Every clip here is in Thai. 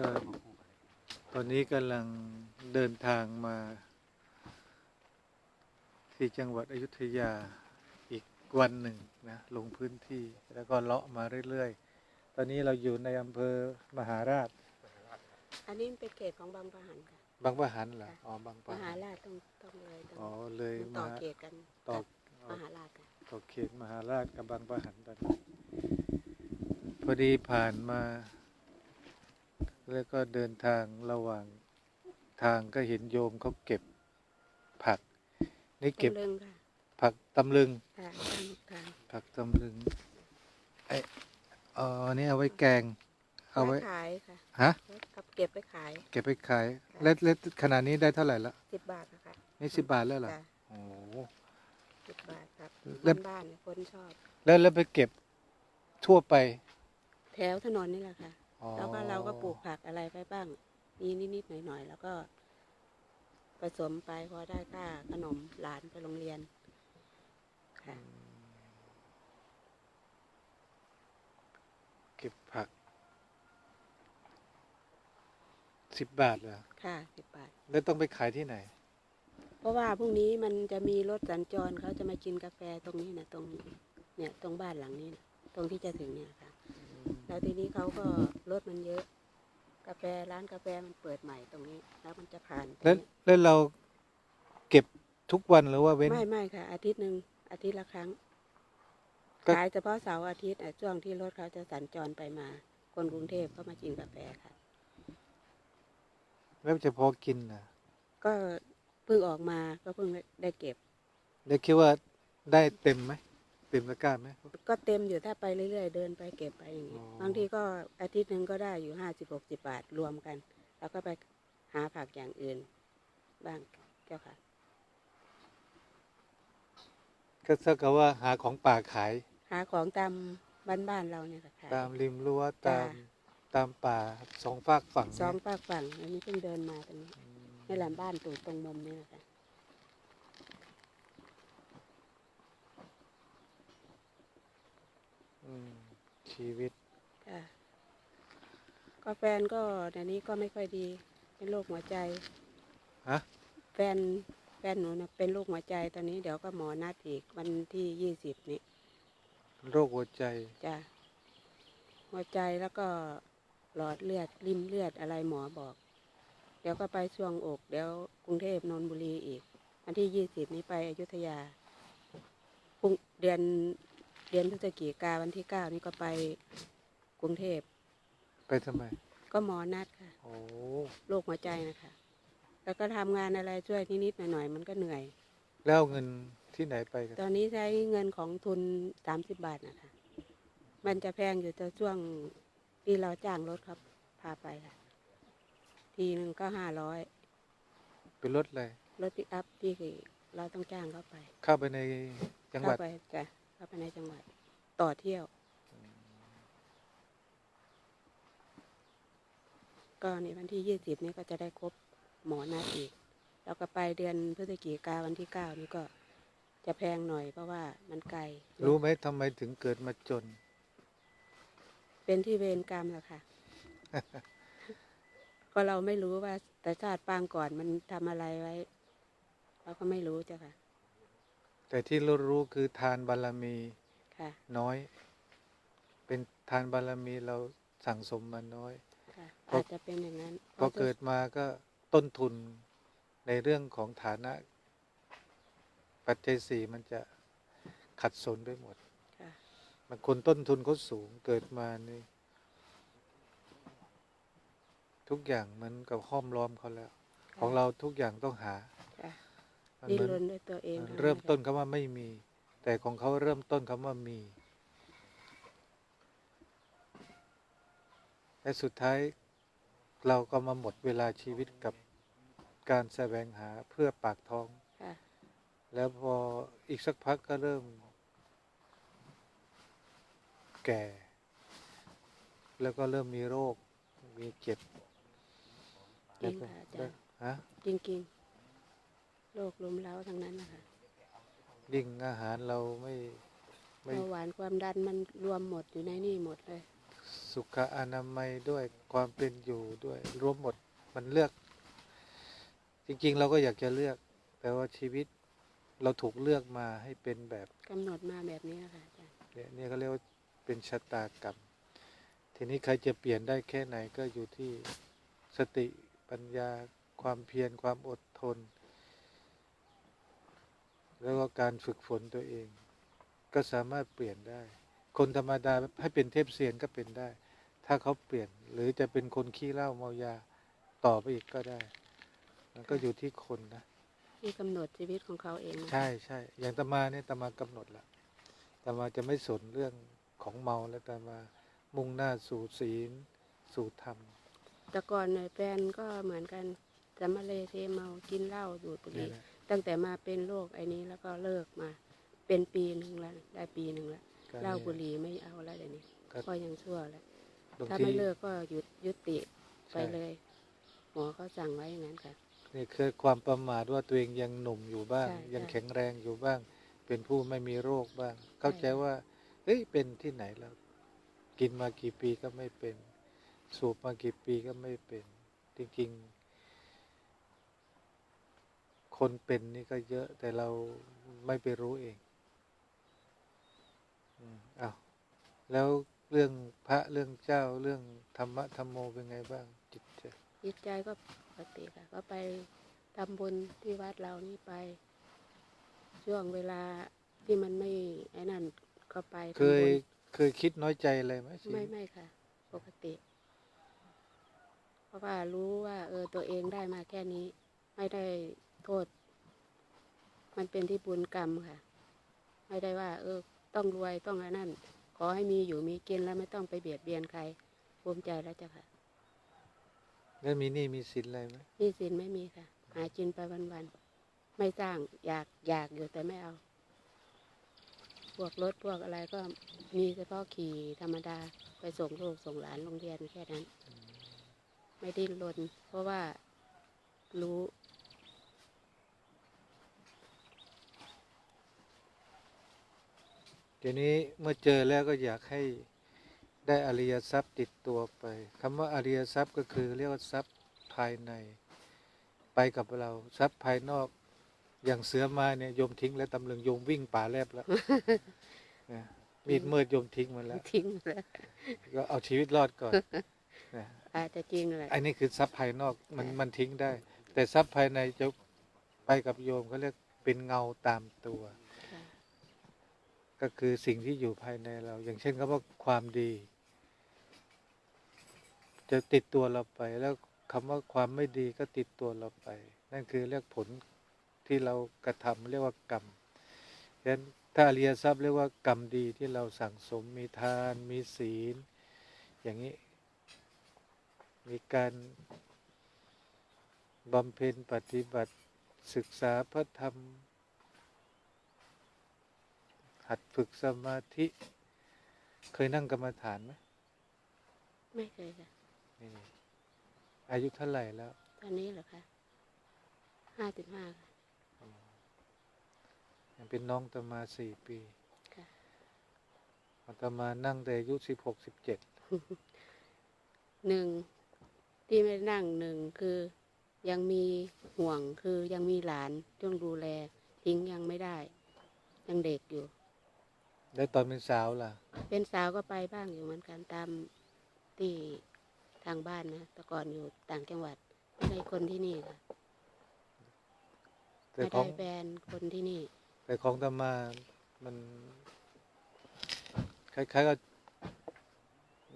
ก็ตอนนี้กำลังเดินทางมา ที่จังหวัดอยุธยาอีกวันหนึ่งนะลงพื้นที่แล้วก็เลาะมาเรื่อยๆ ตอนนี้เราอยู่ในอำเภอมหาราช อันนี้เป็นเขตของบางประหันค่ะ บางปะหันเหรออ๋อบางมปะหาหันราชต้องต้องเลยต้องอ๋อเลยต่อมาเขตกันต่อกับมหาราชค่ะต่อเขตมหาราชกับบางปะหันตอนนี้พอดีผ่านมา แล้วก็เดินทางระหว่างทางก็เห็นโยมเขาเก็บผัก นี่เก็บตำลึงค่ะผักตำลึง ค่ะทางทางผักตำลึงไออ๋อนี่เอาไว้แกง เอาไว้ ขายค่ะฮะ กับเก็บไปขายเก็บไปขายแล้วแล้วขนาดนี้ได้เท่าไหร่ละสิบบาทนะคะนี่สิบบาทแล้วเหรอจ้ะโอ้โห สิบบาทครับแล้ว บ้านๆคนชอบ แล้วแล้วไปเก็บทั่วไป แถวถนนนี่แหละค่ะ อ๋อแล้วก็เราก็ปลูกผักอะไรไปบ้าง มีนิดๆหน่อยๆแล้วก็ผสมไปพอได้ค่าขนมหลานไปโรงเรียนค่ะเก็บผักสิบบาทเหรอค่ะสิบบาท แล้วต้องไปขายที่ไหน เพราะว่าพรุ่งนี้มันจะมีรถสัญจรเขาจะมากินกาแฟตรงนี้นะตรงเนี่ยตรงบ้านหลังนี้นะตรงที่จะถึงเนี่ยค่ะ แล้วทีนี้เขาก็รถมันเยอะ กาแฟร้านกาแฟมันเปิดใหม่ตรงนี้ แล้วมันจะผ่านตรแล้วงนี้แล้วเราเก็บทุกวันหรือว่าเว้น ไม่ไม่ค่ะ อาทิตย์หนึ่งอาทิตย์ละครั้งก็ ขายเฉพาะเสาร์อาทิตย์อะช่วงที่รถเขาจะสัญจรไปมา คนกรุงเทพเขามากินกาแฟค่ะ แล้วจะพอกินนะก็เพิ่งออกมาก็เพิ่งได้เก็บ แล้วคิดว่าได้เต็มไหม เต็มตะกร้าไหม ก็เต็มอยู่ถ้าไปเรื่อยๆ เดินไปเก็บไปอย่างนี้อ๋อ บางทีก็อาทิตย์หนึ่งก็ได้อยู่ห้าสิบหกสิบาทรวมกัน แล้วก็ไปหาผักอย่างอื่น บ้างเจ้าค่ะ ก็เท่ากับว่าหาของป่าขายหาของตามบ้านๆเราเนี่ยค่ะขายตามริมรั้วจ้ะ ตามตามป่าสองฝากฝั่งสองเนี่ยฝากฝั่งอันนี้เพิ่งเดินมาตรงนี้นี่แหละบ้านตู่ตรงมุมนี่แหละค่ะ อืม ชีวิตค่ะก็แฟนก็เดี๋ยวนี้ก็ไม่ค่อยดีเป็นโรคหัวใจ ฮะแฟนแฟนหนูนะเป็นโรคหัวใจตอนนี้เดี๋ยวก็หมอนัดอีกวันที่ยี่สิบนี้โรคหัวใจจ้ะหัวใจแล้วก็หลอดเลือดริมเลือดอะไรหมอบอก เดี๋ยวก็ไปช่วงอกเดี๋ยวกรุงเทพนนทบุรีอีกวันที่ยี่สิบนี้ไปอยุธยาพรุ่งเดือน เดือนพฤศจิกาวันที่เก้านี่ก็ไปกรุงเทพ ไปทำไม ก็หมอนัดค่ะ โอ้โรคหัวใจนะคะ แล้วก็ทำงานอะไรช่วยนิดๆหน่อยๆมันก็เหนื่อย แล้วเอาเงินที่ไหนไปกันตอนนี้ใช้เงินของทุนสามสิบบาทนะคะ มันจะแพงอยู่แต่ช่วงที่เราจ้างรถครับ พาไปค่ะ ทีหนึ่งก็ห้าร้อยเป็นรถอะไรรถปิกอัพที่เราต้องจ้างเข้าไป เข้าไปในจังหวัด เข้าไปจ้ะ เข้าไปในจังหวัด ต่อเที่ยว ก็ในวันที่ยี่สิบนี้ก็จะได้ครบหมอนัดอีก แล้วก็ไปเดือนพฤศจิกาวันที่เก้านี้ก็จะแพงหน่อยเพราะว่ามันไกล รู้ไหมทำไมถึงเกิดมาจน เป็นที่เวรกรรมแหละค่ะ ก็เราไม่รู้ว่าแต่ชาติปางก่อนมันทำอะไรไว้ เราก็ไม่รู้จ้ะค่ะ แต่ที่เรารู้คือทานบารมีค่ะน้อย เป็นทานบารมีเราสั่งสมมาน้อยค่ะเพราะอาจจะเป็นอย่างนั้นพอเกิดมาก็ต้นทุนในเรื่องของฐานะ ปัจจัยสี่มันจะขัดสนไปหมดค่ะบางคนต้นทุนเขาสูงเกิดมานี่ทุกอย่างมันกับห้อมล้อมเขาแล้ว ของเราทุกอย่างต้องหาค่ะ มันดิ้นเหมือนรนด้วยตัวเองทั้งเริ่มต้นลยคำว่าไม่มี แต่ของเขาเริ่มต้นคำว่ามี และสุดท้ายเราก็มาหมดเวลาชีวิตกับการแสวงหาเพื่อปากท้อง ค่ะแล้วพออีกสักพักก็เริ่ม แก่ แล้วก็เริ่มมีโรค มีเจ็บจริงค่ะอาจารย์ฮะ จริงๆ โรคลุมเล้าทั้งนั้นนะคะยิ่งอาหารเราไม่ไม่เบาหวานความดันมันรวมหมดอยู่ในนี่หมดเลย สุขอนามัยด้วยความเป็นอยู่ด้วยรวมหมดมันเลือก จริงๆ เราก็อยากจะเลือก แต่ว่าชีวิตเราถูกเลือกมาให้เป็นแบบกำหนดมาแบบนี้ค่ะอาจารย์เนี่ยเนี่ยเขาเรียกว่าเป็นชะตากรรมทีนี้ใครจะเปลี่ยนได้แค่ไหนก็อยู่ที่สติปัญญาความเพียรความอดทน แล้วก็การฝึกฝนตัวเอง ก็สามารถเปลี่ยนได้ คนธรรมดาให้เป็นเทพเซียนก็เป็นได้ ถ้าเขาเปลี่ยนหรือจะเป็นคนขี้เหล้าเมายาต่อไปอีกก็ได้ มันก็อยู่ที่คนนะที่กำหนดชีวิตของเขาเองนะใช่ใช่อย่างตมาเนี่ยตมากำหนดละตมาจะไม่สนเรื่องของเมาแล้วตมามุ่งหน้าสู่ศีล สู่ธรรม แต่ก่อนเนี่ยแฟนก็เหมือนกันจะมาเลเทเมากินเหล้าดูดบุหนี่รี่แหละ ตั้งแต่มาเป็นโรคไอ้นี้แล้วก็เลิกมา เป็นปีหนึ่งแล้วได้ปีหนึ่งแล้วก็เหล้าบุหนี่รี่ไม่เอาแล้วเดี๋ยวนี้ก็ ก็ยังชั่วแล้วบางถ้าทีไม่เลิกก็หยุดยุติไปใช่ เลยหมอเขาสั่งไว้อย่างนั้นค่ะ นี่คือความประมาทว่าตัวเองยังหนุ่มอยู่บ้าง ใช่ยังใช่แข็งแรงอยู่บ้าง เป็นผู้ไม่มีโรคบ้าง เข้าใจว่าเฮ้ยเป็นที่ไหนแล้ว กินมากี่ปีก็ไม่เป็น สูบมากี่ปีก็ไม่เป็น จริงๆ คนเป็นนี่ก็เยอะ แต่เราไม่ไปรู้เองอืมอ้าวแล้วเรื่องพระเรื่องเจ้าเรื่องธรรมะธรรมโมเป็นไงบ้าง จิตใจจิตใจก็ปกติค่ะ ก็ไปทำบุญที่วัดเรานี่ไป ช่วงเวลาที่มันไม่ไอ้นั่นก็ไปเคทำบุยญเคยคิดน้อยใจอะไรไหมชีวิตไม่ไม่ค่ะ ปกติ เพราะว่ารู้ว่า เออตัวเองได้มาแค่นี้ ไม่ได้โท ษ มันเป็นที่บุญกรรมค่ะ ไม่ได้ว่า เออ ต้องรวยต้องอะไรนั่น ขอให้มีอยู่มีกินแล้วไม่ต้องไปเบียดเบียนใครภูมิใจแล้วจ้ะค่ะ แล้วมีหนี้มีสินอะไรไหมหนี่สินไม่มีค่ะ หากินไปวันๆไม่สร้างอยากอยากอยู่แต่ไม่เอา พวกรถพวกอะไรก็มีเฉพาะขี่ธรรมดาไปส่งลูกส่งหลานโรงเรียนแค่นั้น ไม่ดิ้นรนเพราะว่ารู้ ทีนี้เมื่อเจอแล้วก็อยากให้ได้อริยทรัพย์ติดตัวไปคำว่าอริยทรัพย์ก็คือเรียกว่าทรัพย์ภายใน ไปกับเราทรัพย์ภายนอก อย่างเสือมาเนี่ยโยมทิ้งแล้วตำลึงโยมวิ่งป่าแลบแล้วนะมีดมืดโยมทิ้งมันแล้วทิ้งแล้วก็เอาชีวิตรอดก่อนนะอาจจะจริงแหละอันนี้คือทรัพย์ภายนอกมันค่ะมันทิ้งได้ แต่ทรัพย์ภายในจะไปกับโยมเขาเรียกเป็นเงาตามตัวค่ะ ก็คือสิ่งที่อยู่ภายในเรา อย่างเช่นคำว่าความดี จะติดตัวเราไปแล้วคำว่าความไม่ดีก็ติดตัวเราไป นั่นคือเรียกผลที่เรากระทำเรียกว่ากรรมฉะนั้นถ้าอริยทรัพย์เรียกว่ากรรมดีที่เราสั่งสมมีทาน มีศีล อย่างนี้ มีการบำเพ็ญปฏิบัติศึกษาพระธรรม หัดฝึกสมาธิ เคยนั่งกรรมฐานไหมไม่เคยค่ะ นี่อายุเท่าไหร่แล้ว ตอนนี้เหรอคะห้าสิบห้าค่ะยังเป็นน้องตมาสี่ปีค่ะอาตมานั่งแต่อายุสิบหกสิบเจ็ดหนึ่งที่ไม่ได้นั่งหนึ่งคือยังมีห่วงคือยังมีหลานต้องดูแลทิ้งยังไม่ได้ ยังเด็กอยู่ แล้วตอนเป็นสาวล่ะ เป็นสาวก็ไปบ้างอยู่เหมือนกันตามที่ทางบ้านนะแต่ก่อนอยู่ต่างจังหวัดไม่ได้คนที่นี่ค่ะแต่ไม่ขอได้งแฟนคนที่นี่ แต่ของตมามันคล้ายๆกับ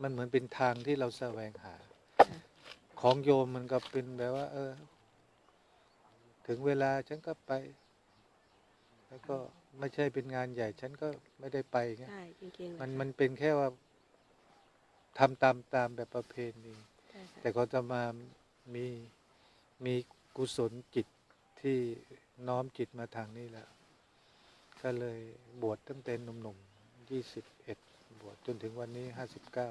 มันเหมือนเป็นทางที่เราแสวงหาค่ะของโยมมันก็เป็นแบบว่า เออ ถึงเวลาฉันก็ไป แล้วก็ ไม่ใช่เป็นงานใหญ่ฉันก็ไม่ได้ไปเงี้ยใช่จริงๆมันค่ะมันเป็นแค่ว่าทำตามตามแบบประเพณีใช่ค่ะแต่ก็จะมามีมีกุศลจิตที่น้อมจิตมาทางนี้แล้วก็เลยบวชตั้งแต่หนุ่มๆยี่สิบเอ็ดบวชจนถึงวันนี้ห้าสิบเก้า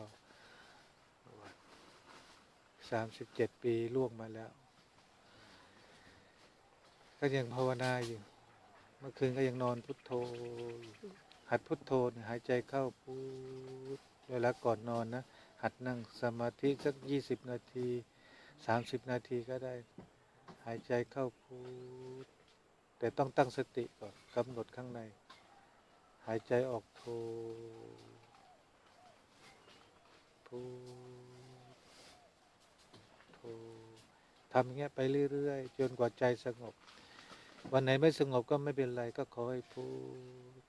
สามสิบเจ็ดปีล่วงมาแล้ว ก็ยังภาวนาอยู่เมื่อคืนก็ยังนอนพุทโธหัดพุทโธหายใจเข้าพุทเวลาก่อนนอนนะ หัดนั่งสมาธิสักยี่สิบนาทีสามสิบนาทีก็ได้ หายใจเข้าพูดแต่ต้องตั้งสติก่อนกำหนดข้างใน หายใจออกโทพูดโททำอย่างเงี้ยไปเรื่อยๆ จนกว่าใจสงบ วันไหนไม่สงบก็ไม่เป็นไรก็ขอให้พูด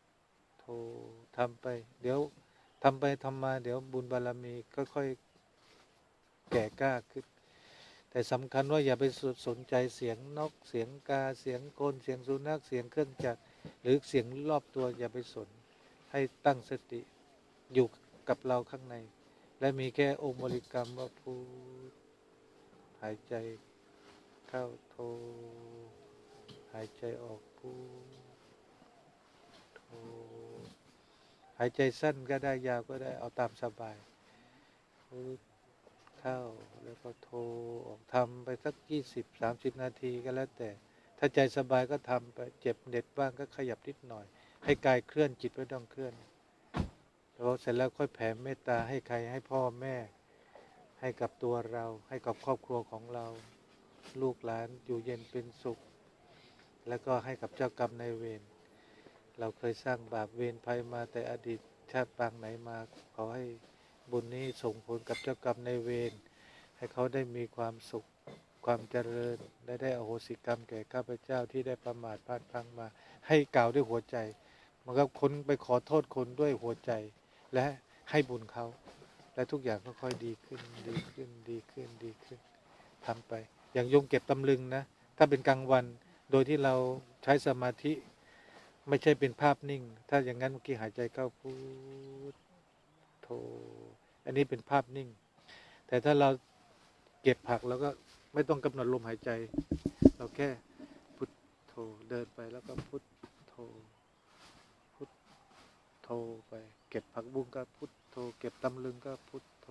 โททำไป เดี๋ยวทำไปทำมา เดี๋ยวบุญบารมีก็ค่อยแก่กล้าขึ้น แต่สำคัญว่าอย่าไปสนใจเสียงนกเสียงกาเสียงโคนเสียงสุนัขเสียงเครื่องจักรหรือเสียงรอบตัวอย่าไปสน ให้ตั้งสติอยู่กับเราข้างใน และมีแค่องค์บริกรรมว่าพูดหายใจเข้าโท หายใจออกพูดโทหายใจสั้นก็ได้ยาวก็ได้เอาตามสบายพูดเข้าแล้วก็โทออกทำไปสักยี่สิบสามสิบนาทีก็แล้วแต่ ถ้าใจสบายก็ทำไปเจ็บเด็ดบ้างก็ขยับนิดหน่อย ให้กายเคลื่อนจิตไม่ต้องเคลื่อนแล้วเสร็จแล้วค่อยแผ่เมตตาให้ใครให้พ่อแม่ ให้กับตัวเรา ให้กับครอบครัวของเรา ลูกหลานอยู่เย็นเป็นสุข แล้วก็ให้กับเจ้ากรรมนายเวร เราเคยสร้างบาปเวรภัยมาแต่อดีตชาติปางไหนมา ขอให้บุญนี้ส่งผลกับเจ้ากรรมนายเวร ให้เขาได้มีความสุขความเจริญและได้อโหสิกรรมแก่ข้าพเจ้าที่ได้ประมาทพลาดพลั้งมา ให้กล่าวด้วยหัวใจมันก็คนไปขอโทษคนด้วยหัวใจ และให้บุญเขาและทุกอย่างก็ค่อยดีขึ้นดีขึ้นดีขึ้นดีขึ้นทำไป อย่างโยมเก็บตำลึงนะ ถ้าเป็นกลางวัน โดยที่เราใช้สมาธิไม่ใช่เป็นภาพนิ่ง ถ้าอย่างนั้นเมื่อกี้หายใจเข้าพูดโทอันนี้เป็นภาพนิ่ง แต่ถ้าเราเก็บผักเราก็ไม่ต้องกำหนดลมหายใจ เราแค่พุทโทเดินไปแล้วก็พุทโทพุทโทไป เก็บผักบุ้งก็พุทโทเก็บตำลึงก็พุทโท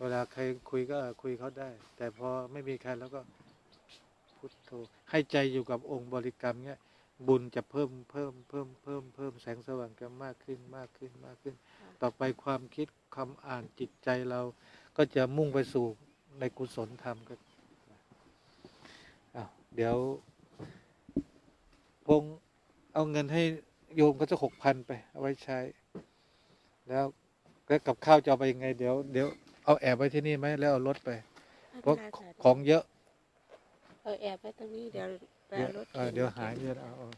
เวลาใครคุยก็คุยเขาได้ แต่พอไม่มีใครแล้วก็ พุทโธให้ใจอยู่กับองค์บริกรรมเนี้ยบุญจะเพิ่มเพิ่มเพิ่มเพิ่มเพิ่มแสงสว่างกันมากขึ้นมากขึ้นมากขึ้น ต่อไปความคิดคำอ่านจิตใจเรา ก็จะมุ่งไปสู่ในกุศลธรรมกันอ้าวเดี๋ยวพงเอาเงินให้โยมก็จะหกพันไป เอาไว้ใช้ แล้วแล้วกับข้าวจะเอาไปยังไง เดี๋ยวเดี๋ยวเอาแอบไว้ที่นี่ไหมแล้วเอารถไป เพราะของเยอะเออแอบไว้ตรงนี้เดี๋ยวไปเดี๋ยวเอารถเออข็นเดี๋ยวมาหายก็บเงินเอาเอา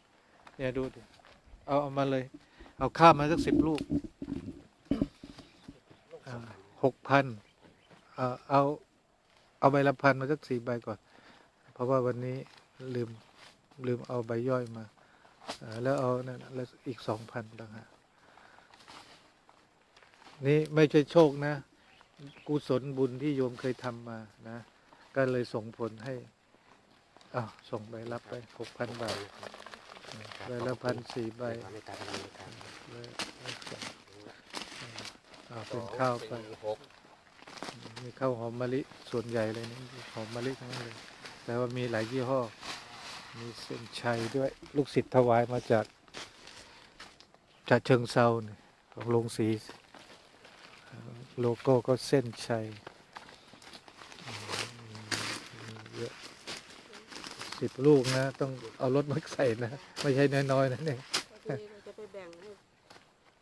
เนี่ยดูดิเอาเอามาเลย เอาข้าวมาสักสิบลูกหกพันเอาเอาเอาใบละพันมาสักสี่ใบก่อน เพราะว่าวันนี้ลืมลืมเอาใบย่อยมาเออแล้วเอานั่นแล้วอีกสองพันต่างหากนี่ไม่ใช่โชคนะ กุศลบุญที่โยมเคยทำมานะ ก็เลยส่งผลให้ อ้าวส่งใบรับไปหกพันบาทใบละพันสี่ใบความเมตตากรุณาครับเลยอ่าเป็นข้าวไปหกมีข้าวหอมมะลิส่วนใหญ่เลยนี่หอมมะลิทั้งนั้นเลย แต่ว่ามีหลายยี่ห้อ มีเส้นชัยด้วยลูกศิษย์ถวายมาจากจากเชิงเซาเนี่ยของโรงสี โลโก้ก็เส้นชัยอืมเยอะ สิบลูกนะ ต้องเอารถมาใส่นะ ไม่ใช่น้อยๆนะเนี่ยทีนี้เราจะไปแบ่งให้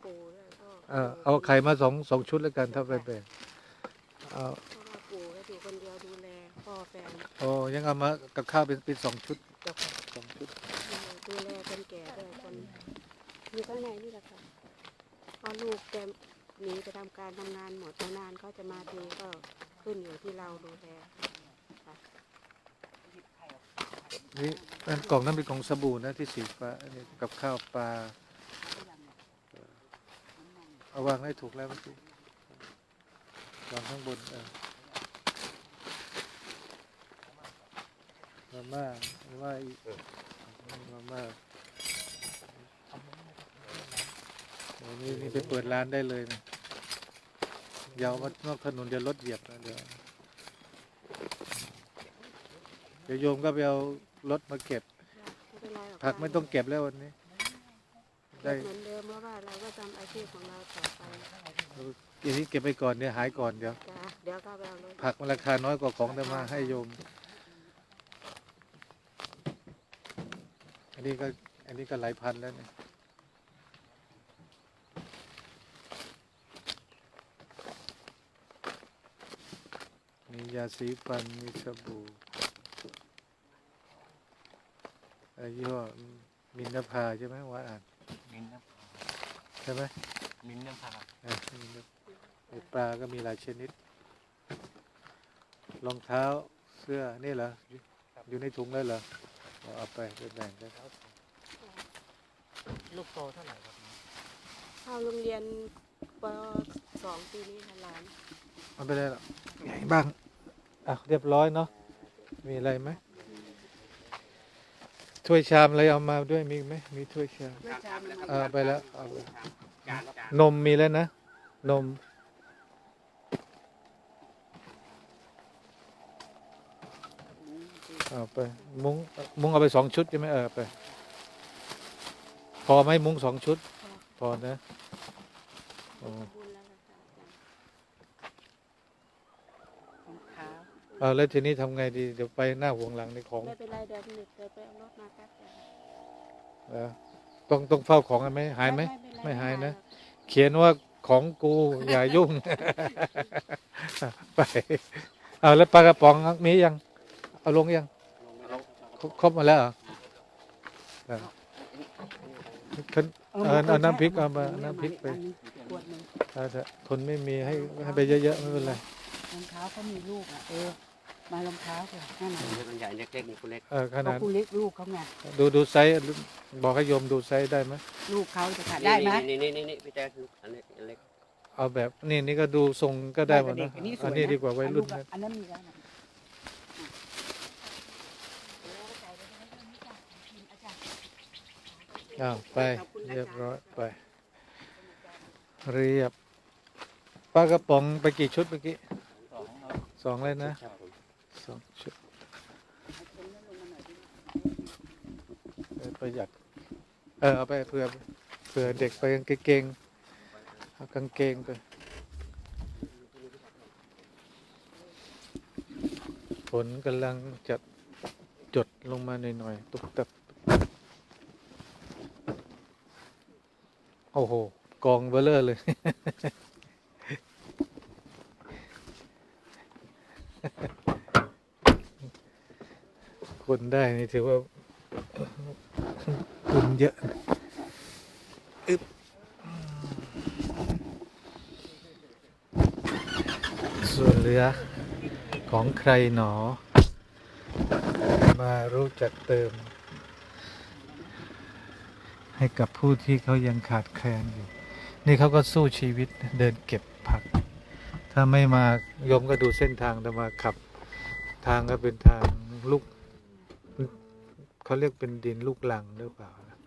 ปู่ด้วยพ่อเออเอาไข่มาสองสองชุดแล้วกันถ้าไปแบ่งเอาเพราะว่าปู่ก็อยู่คนเดียวดูแลพ่อแฟนโอ้ยังเอามากับข้าวเป็นเป็นสองชุดเจ้าค่ะสองชุดดูแลคนแก่ด้วยคนอยู่ข้างในนี่แหละค่ะเพราะลูกแกหนีไปทำการทำงานหมดนานๆเขาจะมาทีก็ขึ้นอยู่ที่เราดูแลค่ะ นี่อันกล่องนั้นเป็นของสบู่นะที่สีฟ้าอันนี้กับข้าวปลาเอาวางให้ถูกแล้วเมื่อกี้วางข้างบนเออมาม่ามาม่าอีกมาม่าโอ้นี่นี่ไปเปิดร้านได้เลยนะยาวมานอกถนนเดี๋ยวรถเหยียบนะเดี๋ยวเดี๋ยวโยมก็ไปเอา รถมาเก็บ ไม่เป็นไรหรอกผักไม่ต้องเก็บแล้ววันนี้ ได้เหมือนเดิมเพราะว่าเราก็ทำอาชีพของเราต่อไปอันนี้เก็บไปก่อนเดี๋ยวหายก่อนเดี๋ยว จ้าเดี๋ยวก็ไปเอารถผักมันราคาน้อยกว่าของแต่มาให้โยม อันนี้ก็ อันนี้ก็หลายพันแล้วเนี่ยมียาสีฟัน มีสบู่ อายี่ห้อมินนภาใช่ไหมว่าอ่านมินน้ใช่ไหมำมินน้ำพาเออมินนภไอปลาก็มีหลายชนิดรองเท้าเสื้อนี่เหรออยู่อยู่ในถุงเลยเหรอเอาเอาไปไปแบ่งกันลูกโตเท่าไหร่ครับเข้าโรงเรียนปสองปีนี้ค่ะหลานมันไปได้หรอกใหญ่บ้างอะเรียบร้อยเนาะมีอะไรไหม ถ้วยชามอะไรเอามาด้วยมีไหมมีถ้วยชามไม่จำเลยเออไปแล้วเอาไป จานจานนมมีแล้วนะ นม เอาไป มุ้งมุ้งเอาไปสองชุดใช่ไหมเออเอาไป พอไหมมุ้งสองชุด พอนะอ๋อ บุญแล้วค่ะอาจารย์ เอาแล้วทีนี้ทำไงดีเดี๋ยวไปหน้าห่วงหลังในของไม่เป็นไรเดี๋ยวหนึกเดี๋ยวไปเอารถมาครับเออต้องต้องเฝ้าของกันไหมหายไหมเป็นรไม่หายนะหรอกเขียนว่าของกูอย่ายุ่ง ไปเอาแล้วปลากระป๋องมียัง เอาลงยังครบครบหมาแล้วเหรอเออคนเอาเอาน้ำพริกเอามาน้ำพริกไปขวดหนึ่งเอาเถอะคนไม่มีให้ให้ไปเยอะๆไม่เป็นไรรองเท้าเขามีลูกอะเออ มารองเท้าเถอะนั่นน่ะเล็กมันใหญ่เล็กๆนี่คุณเล็กเออขเขานาดคู่เล็กลูกเขาไงดูดูไซส์บอกให้โยมดูไซส์ได้ไหมลูกเขาจะขาดได้ไหม นี่นี่นี่นี่พี่แจ๊คอันเล็กอันเล็กเอาแบบนี่นี่ก็ดูทรงก็ได้หมดเด็นะกอันนี้สอัวนยนี้นะดีกว่าวัยรุ่นอันะอันนั้นมีแล้วนะอ้าวไปเรียบร้อยไปเรียบปลากระป๋องไปกี่ชุดเมื่อกี้สองครับสองเลยนะ ครับผม สองชุดเออประหยัด เออเอาไปเผื่อเผื่อเด็กไปกางเกงเอากางเกงไปฝนกำลังจะจดลงมาหน่อยๆตุกตับโอ้โห กองเบลเลอร์เลย คนได้นี่ถือว่าบุญเยอะอึบส่วนเหลือของใครหนอ มารู้จักเติม ให้กับผู้ที่เขายังขาดแคลนอยู่ นี่เขาก็สู้ชีวิตเดินเก็บผัก ถ้าไม่มาโยมก็ดูเส้นทางแต่มาขับ ทางก็เป็นทางลูก เขาเรียกเป็นดินลูกลังหรือเปล่านะ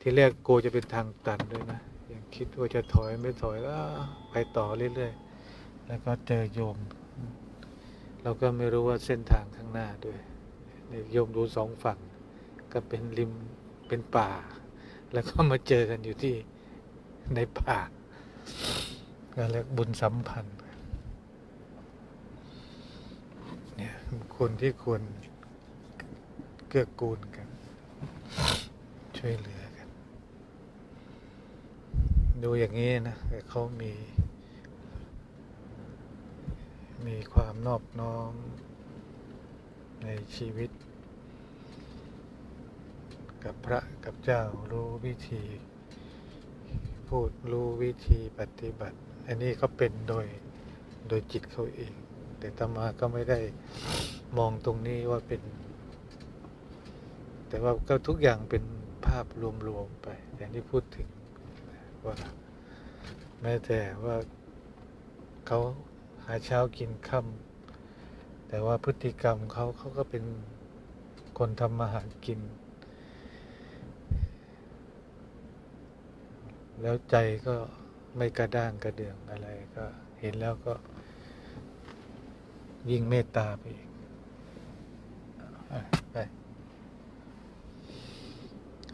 ที่แรกโกจะเป็นทางตันด้วยนะยังคิดว่าจะถอยไม่ถอยก็ไปต่อเรื่อยๆแล้วก็เจอโยม เราก็ไม่รู้ว่าเส้นทางข้างหน้าด้วยโยมดูสองฝั่ง ก็เป็นริมเป็นป่า แล้วก็มาเจอกันอยู่ที่ในป่าก็เรียกบุญสัมพันธ์เนี่ยคนที่ควร กื้อกูลกัน ช่วยเหลือกัน ดูอย่างนี้นะแต่เขามี มีความนอบน้อมในชีวิต กับพระกับเจ้ารู้วิธี พูดรู้วิธีปฏิบัติ อันนี้เขาเป็นโดยโดยจิตเขาเอง แต่ตมาก็ไม่ได้มองตรงนี้ว่าเป็น แต่ว่าก็ทุกอย่างเป็นภาพรวมๆไปอย่างที่พูดถึงว่าแม้แต่ว่าเขาหาเช้ากินค่ำแต่ว่าพฤติกรรมเขาเขาก็เป็นคนทำมาหากิน แล้วใจก็ไม่กระด้างกระเดืองอะไรก็เห็นแล้วก็ยิ่งเมตตาไปอีก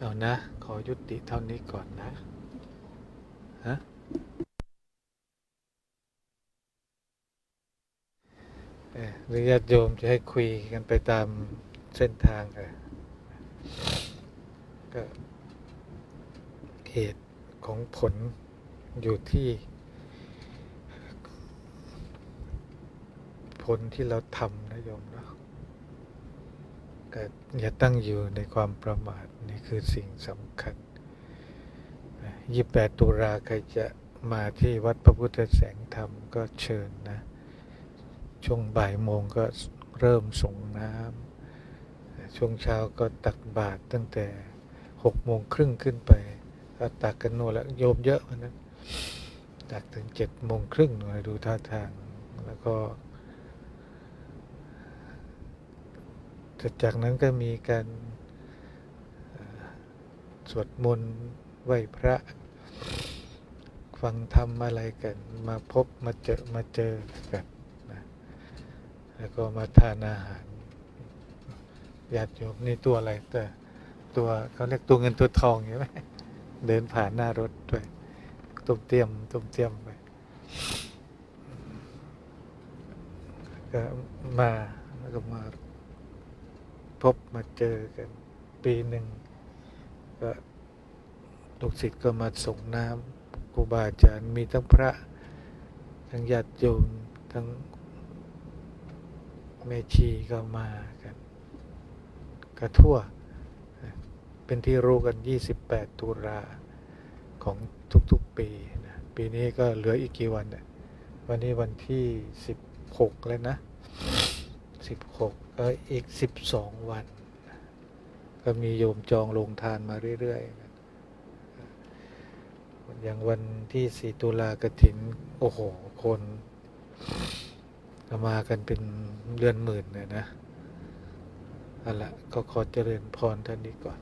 เอานะ ขอยุติเท่านี้ก่อนนะ ฮะ เออหรือญาตโยมจะให้คุยกันไปตามเส้นทางเออก็เหตุของผลอยู่ที่ ผลที่เราทำนะโยมนะ ก็อย่าตั้งอยู่ในความประมาทนี่คือสิ่งสำคัญยี่แปดตุลาใครจะมาที่วัดพระพุทธแสงธรรมก็เชิญนะ ช่วงบ่ายโมงก็เริ่มส่งน้ำช่วงเช้าก็ตักบาตรตั้งแต่หกโมงครึ่งขึ้นไปก็ตักกันโน่แล้วโยมเยอะวันนั้นตักถึงเจ็ดโมงครึ่งหน่อยดูท่าทางแล้วก็ จากนั้นก็มีการสวดมนต์ไหว้พระ ฟังธรรมอะไรกัน มาพบมาเจอมาเจอกันนะแล้วก็มาทานอาหารญาติโยมนี่ตัวอะไรแต่ตัวเขาเรียกตัวเงินตัวทองใช่ไหมเดินผ่านหน้ารถด้วยตุ้มเตรียมตุ้มเตรียมไปก็มาแล้วก็มา พบมาเจอกันปีหนึ่งก็ลูกศิษย์ก็มาส่งน้ำครูบาอาจารย์มีทั้งพระ ทั้งญาติโยมทั้งแม่ชีก็มากันกระทั่ว เป็นที่รู้กัน 28 ตุลาของทุกๆปีนะปีนี้ก็เหลืออีกกี่วันเนี่ยวันนี้วันที่ 16 แล้วนะ 16ก็อีก 12 วัน ก็มีโยมจองลงทานมาเรื่อยๆ อย่างวันที่ 4 ตุลากระถิน โอ้โห คนมากันเป็นเรือนหมื่นเลยนะเอาละก็ขอเจริญพรท่านนี้ก่อน